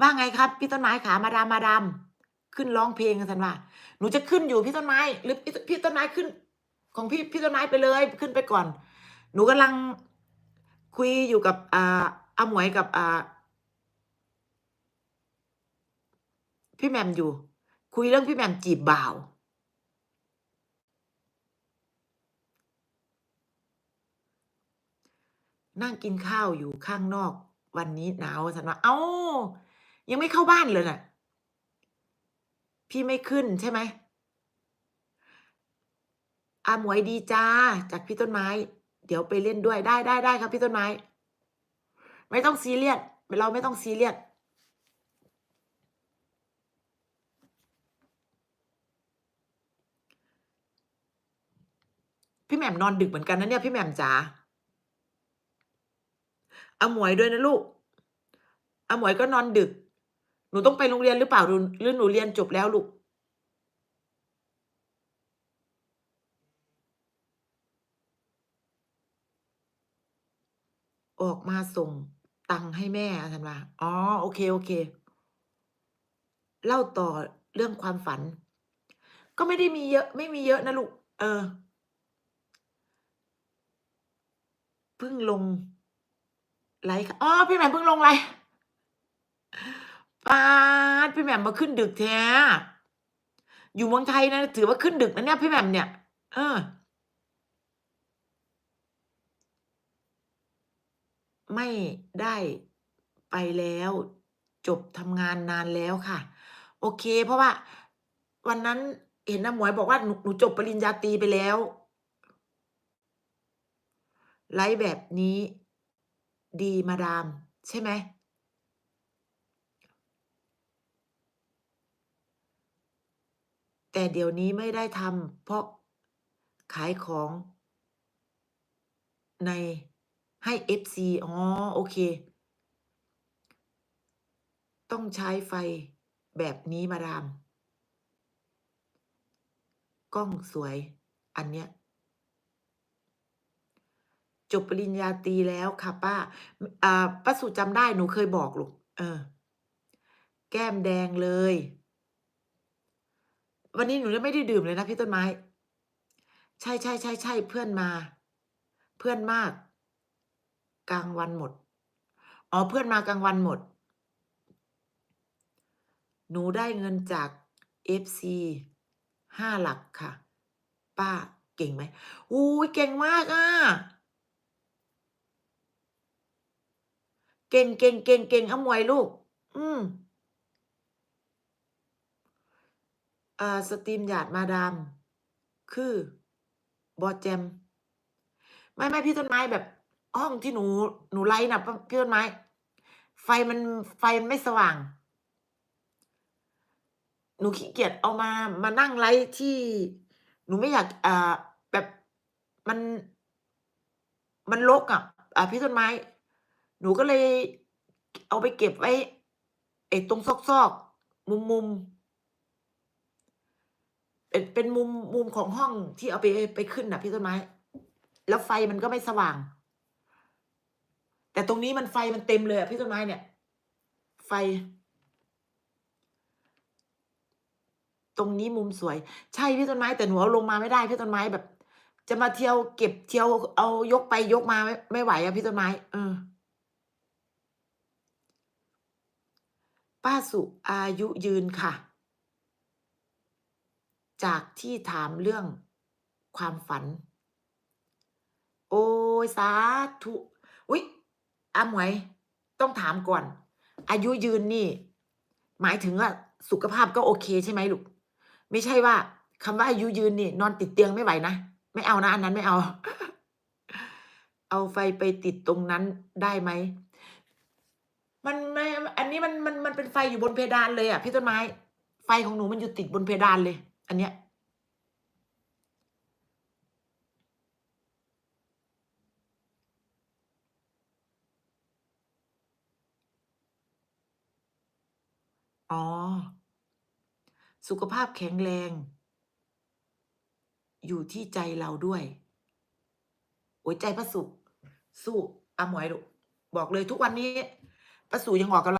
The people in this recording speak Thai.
ว่าไงครับ พี่ต้นไม้ขามาดามมาดามขึ้นร้องเพลงกันสันว่า หนูจะขึ้นอยู่พี่ต้นไม้ หรือพี่พี่ต้นไม้ขึ้น ของพี่พี่ต้นไม้ไปเลยขึ้นไปก่อน หนูกำลังคุยอยู่กับอ่าอาหมวยกับอ่าพี่แมมอยู่ คุยเรื่องพี่แมมจีบบ่าวนั่งกินข้าวอยู่ข้างนอก วันนี้หนาวสันว่าเอ้า ยังไม่เข้าบ้านเลยน่ะ พี่ไม่ขึ้นใช่ไหมอาหมวยดีจ้าจากพี่ต้นไม้ เดี๋ยวไปเล่นด้วยได้ได้ได้ครับพี่ต้นไม้ ไม่ต้องซีเรียสเราไม่ต้องซีเรียสพี่แหม่มนอนดึกเหมือนกันนะเนี่ยพี่แหม่มจ๋าอาหมวยด้วยนะลูกอาหมวยก็นอนดึก หนูต้องไปโรงเรียนหรือเปล่าหรือหนูเรียนจบแล้วลูกออกมาส่งตังค์ให้แม่ทันว่าอ๋อ โอเค โอเค เล่าต่อเรื่องความฝัน ก็ไม่ได้มีเยอะ ไม่มีเยอะนะลูก เออ เพิ่งลงไลฟ์อ๋อ พี่แหม่มเพิ่งลงไลฟ์ ป๊าดพี่แหม่มมาขึ้นดึกแท้อยู่เมืองไทยนะ ถือว่าขึ้นดึกนะเนี่ยพี่แหม่มเนี่ย เออ ไม่ได้ไปแล้วจบทำงานนานแล้วค่ะ โอเค เพราะว่า วันนั้นเห็นน้าหมวยบอกว่าหนูหนูจบปริญญาตรีไปแล้วไลฟ์แบบนี้ ดีมาดาม ใช่ไหม แต่เดี๋ยวนี้ไม่ได้ทำเพราะขายของในให้ FC อ๋อ โอเค ต้องใช้ไฟแบบนี้มาดาม กล้องสวย อันเนี้ย จบปริญญาตรีแล้วค่ะป้าอ่าป้าสุจำได้หนูเคยบอกลูก เออ แก้มแดงเลย วันนี้หนูไม่ได้ดื่มเลยนะพี่ต้นไม้ ใช่ใช่ใช่ใช่เพื่อนมา เพื่อนมาก กลางวันหมด อ๋อเพื่อนมากลางวันหมด หนูได้เงินจาก FC ห้าหลักค่ะ ป้าเก่งไหมอุ้ยเก่งมากอะเก่งเก่งเก่งเก่งอมวยลูก อืม อ่าสตรีมหยาดมาดาม คือบอแจม ไม่ไม่พี่ต้นไม้แบบ ห้องที่หนูหนูไลฟ์นะพี่ต้นไม้ ไฟมันไฟมันไม่สว่าง หนูขี้เกียจเอามามานั่งไลฟ์ที่ หนูไม่อยากอ่าแบบมันมันรกอะอ่าพี่ต้นไม้ หนูก็เลยเอาไปเก็บไว้ไอ้ตรงซอกๆ มุมๆ เป็นเป็นมุมมุมของห้องที่เอาไปไปขึ้นน่ะพี่ต้นไม้ แล้วไฟมันก็ไม่สว่าง แต่ตรงนี้มันไฟมันเต็มเลยอะพี่ต้นไม้เนี่ย ไฟ ตรงนี้มุมสวย ใช่พี่ต้นไม้แต่หนูเอาลงมาไม่ได้พี่ต้นไม้แบบ จะมาเที่ยวเก็บเที่ยวเอายกไปยกมาไม่ไม่ไหวอะพี่ต้นไม้เออป้าสุอายุยืนค่ะ จากที่ถามเรื่องความฝัน โอ้สาธุอุ๊ยอาหมวย ต้องถามก่อน อายุยืนนี่ หมายถึงว่าสุขภาพก็โอเคใช่ไหมลูก ไม่ใช่ว่าคำว่าอายุยืนนี่ นอนติดเตียงไม่ไหวนะ ไม่เอานะอันนั้นไม่เอา เอาไฟไปติดตรงนั้นได้ไหม มันไม่ อันนี้มันมันมันเป็นไฟอยู่บนเพดานเลยอะพี่ต้นไม้ ไฟของหนูมันอยู่ติดบนเพดานเลย อันเนี้ยอ๋อ สุขภาพแข็งแรง อยู่ที่ใจเราด้วย โอ้ยใจป้าสุสู้อาหมวยลูกบอกเลยทุกวันนี้ป้าสุยังออกกำลัง